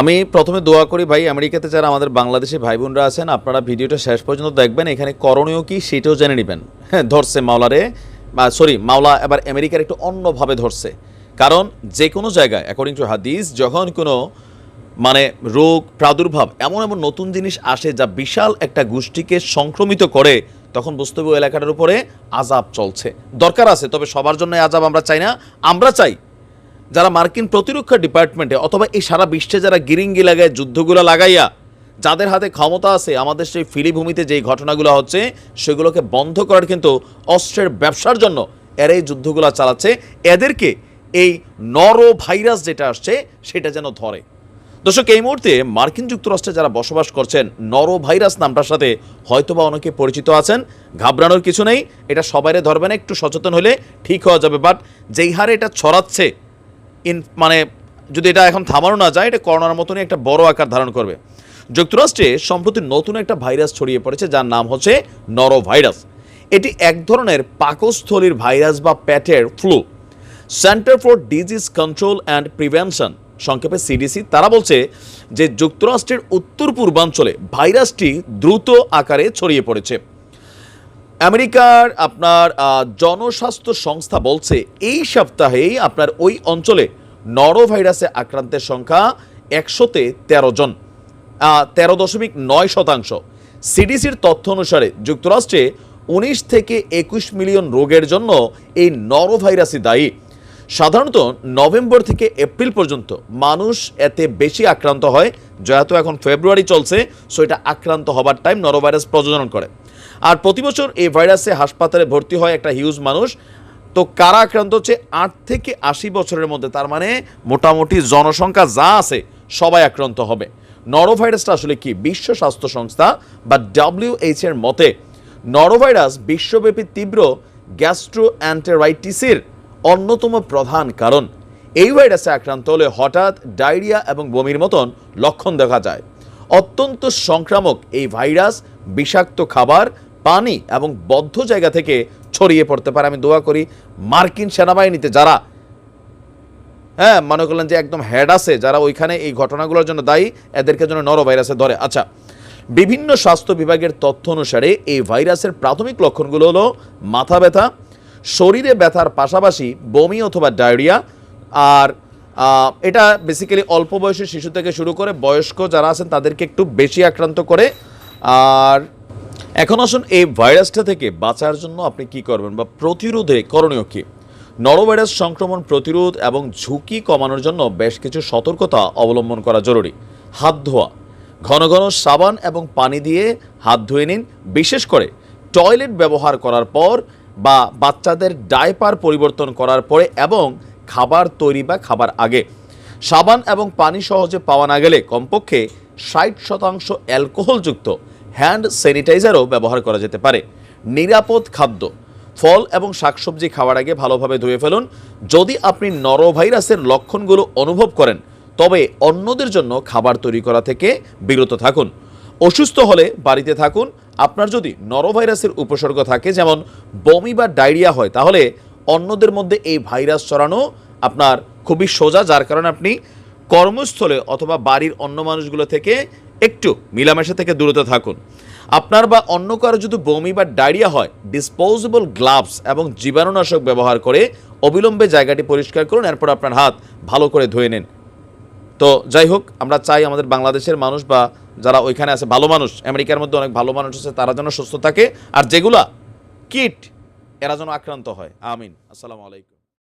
আমি প্রথমে দোয়া করি ভাই, আমেরিকাতে যারা আমাদের বাংলাদেশি ভাই বোনরা আছেন, আপনারা ভিডিওটা শেষ পর্যন্ত দেখবেন। এখানে করণীয় কি সেটাও জেনে নেবেন। হ্যাঁ ধরছে মাওলারে সরি মাওলা এবার আমেরিকার একটু অন্যভাবে ধরছে। কারণ যে কোনো জায়গায় অ্যাকর্ডিং টু হাদিস, যখন কোনো মানে রোগ, প্রাদুর্ভাব, এমন এমন নতুন জিনিস আসে যা বিশাল একটা গোষ্ঠীকে সংক্রমিত করে, তখন বুঝতে হবে এলাকাটার উপরে আজাব চলছে। দরকার আছে, তবে সবার জন্য আজাব আমরা চাই না। আমরা চাই যারা মার্কিন প্রতিরক্ষা ডিপার্টমেন্টে অথবা এই সারা বিশ্বে যারা গিরিঙ্গি লাগায়, যুদ্ধগুলো লাগাইয়া যাদের হাতে ক্ষমতা আছে, আমাদের সেই ফিলিভূমিতে যেই ঘটনাগুলো হচ্ছে, সেগুলোকে বন্ধ করার কিন্তু অস্ত্রের ব্যবসার জন্য এরা এই যুদ্ধগুলো চালাচ্ছে। এদেরকে এই নর ভাইরাস যেটা আসছে, সেটা যেন ধরে। দর্শক, এই মুহূর্তে মার্কিন যুক্তরাষ্ট্রে যারা বসবাস করছেন নর ভাইরাস নামটার সাথে হয়তোবা অনেকে পরিচিত আছেন। ঘাবড়ানোর কিছু নেই, এটা সবাইরে ধরবে না একটু সচেতন হলে ঠিক হওয়া যাবে। বাট যেই হারে এটা ছড়াচ্ছে মানে যদি এটা এখন থামানো না যায়, এটা করোনার মতনই একটা বড় আকার ধারণ করবে। যুক্তরাষ্ট্রে সম্প্রতি নতুন একটা ভাইরাস ছড়িয়ে পড়েছে, যার নাম হচ্ছে নরো ভাইরাস এটি এক ধরনের পাকস্থলীর ভাইরাস বা প্যাটের flu. Center for disease control and prevention, সংক্ষেপে সিডিসি, তারা বলছে যে যুক্তরাষ্ট্রের উত্তর পূর্বাঞ্চলে ভাইরাসটি দ্রুত আকারে ছড়িয়ে পড়েছে। আমেরিকার আপনার জনস্বাস্থ্য সংস্থা বলছে, এই সপ্তাহেই আপনার ওই অঞ্চলে নরো ভাইরাসে আক্রান্তের সংখ্যা একশোতে তেরো জন তেরো দশমিক নয় শতাংশ। সিডিসির তথ্য অনুসারে যুক্তরাষ্ট্রে উনিশ থেকে একুশ মিলিয়ন রোগের জন্য এই নরো ভাইরাসই দায়ী। সাধারণত নভেম্বর থেকে এপ্রিল পর্যন্ত মানুষ এতে বেশি আক্রান্ত হয়, যেহেতু এখন ফেব্রুয়ারি চলছে, সো এটা আক্রান্ত হবার টাইম নরোভাইরাস প্রজনন করে। আর প্রতি বছর এই ভাইরাসে হাসপাতালে ভর্তি হয় একটা হিউজ মানুষ। তো কারা আক্রান্ত হচ্ছে? আট থেকে আশি বছরের মধ্যে, তার মানে মোটামুটি জনসংখ্যা যা আছে, সবাই আক্রান্ত হবে। নরোভাইরাসটা আসলে কি? বিশ্ব স্বাস্থ্য সংস্থা বা ডাব্লিউএইচ এর মতে, নরোভাইরাস বিশ্বব্যাপী তীব্র গ্যাস্ট্রো অ্যান্টেরাইটিসের অন্যতম প্রধান কারণ। এই ভাইরাসে আক্রান্ত হলে হঠাৎ ডায়রিয়া এবং বমির মতন লক্ষণ দেখা যায়। অত্যন্ত সংক্রামক এই ভাইরাস, বিষাক্ত খাবার পানি এবং বদ্ধ জায়গা থেকে ছড়িয়ে পড়তে পারে। আমি দোয়া করি মার্কিন সেনাবাহিনীতে যারা হ্যাঁ মনে করলেন যে একদম হেড আছে, যারা ওইখানে এই ঘটনাগুলোর জন্য দায়ী, এদেরকে যেন নর ভাইরাসে ধরে। আচ্ছা বিভিন্ন স্বাস্থ্য বিভাগের তথ্য অনুসারে এই ভাইরাসের প্রাথমিক লক্ষণগুলো হলো মাথা ব্যথা, শরীরে ব্যথার পাশাপাশি বমি অথবা ডায়রিয়া, আর এটা বেসিক্যালি অল্প বয়সের শিশু থেকে শুরু করে বয়স্ক যারা আছেন তাদেরকে একটু বেশি আক্রান্ত করে, আর এখন আসুন এই ভাইরাসটা থেকে বাঁচার জন্য আপনি কি করবেন বা প্রতিরোধে করণীয় কী? নরোভাইরাস সংক্রমণ প্রতিরোধ এবং ঝুঁকি কমানোর জন্য বেশ কিছু সতর্কতা অবলম্বন করা জরুরি। হাত ধোয়া, ঘন ঘন সাবান এবং পানি দিয়ে হাত ধুয়ে নিন, বিশেষ করে টয়লেট ব্যবহার করার পর বা বাচ্চাদের ডায়পার পরিবর্তন করার পরে এবং খাবার তৈরি বা খাবার আগে। সাবান এবং পানি সহজে পাওয়া না গেলে কমপক্ষে ষাট শতাংশ অ্যালকোহলযুক্ত হ্যান্ড স্যানিটাইজারও ব্যবহার করা যেতে পারে। নিরাপদ খাদ্য, ফল এবং শাকসবজি খাওয়ার আগে ভালোভাবে ধুয়ে ফেলুন। যদি আপনি নরোভাইরাসের লক্ষণগুলো অনুভব করেন, তবে অন্যদের জন্য খাবার তৈরি করা থেকে বিরত থাকুন। অসুস্থ হলে বাড়িতে থাকুন। আপনার যদি নরোভাইরাসের উপসর্গ থাকে, যেমন বমি বা ডায়রিয়া হয়, তাহলে অন্যদের মধ্যে এই ভাইরাস ছড়ানো আপনার খুবই সোজা, যার কারণে আপনি কর্মস্থলে অথবা বাড়ির অন্য মানুষগুলো থেকে একটু মিলামেশা থেকে দূরত থাকুন। আপনার বা অন্য কারও যদি বমি বা ডায়রিয়া হয় ডিসপোজেবল গ্লাভস এবং জীবাণুনাশক ব্যবহার করে অবিলম্বে জায়গাটি পরিষ্কার করুন, এরপর আপনার হাত ভালো করে ধুয়ে নিন। তো যাই হোক, আমরা চাই আমাদের বাংলাদেশের মানুষ বা যারা ওইখানে আছে, ভালো মানুষ, আমেরিকার মধ্যে অনেক ভালো মানুষ আছে, তারা যেন সুস্থ থাকে। আর যেগুলা কিট, এরা যেন আক্রান্ত হয়। আমিন। আসসালামু আলাইকুম।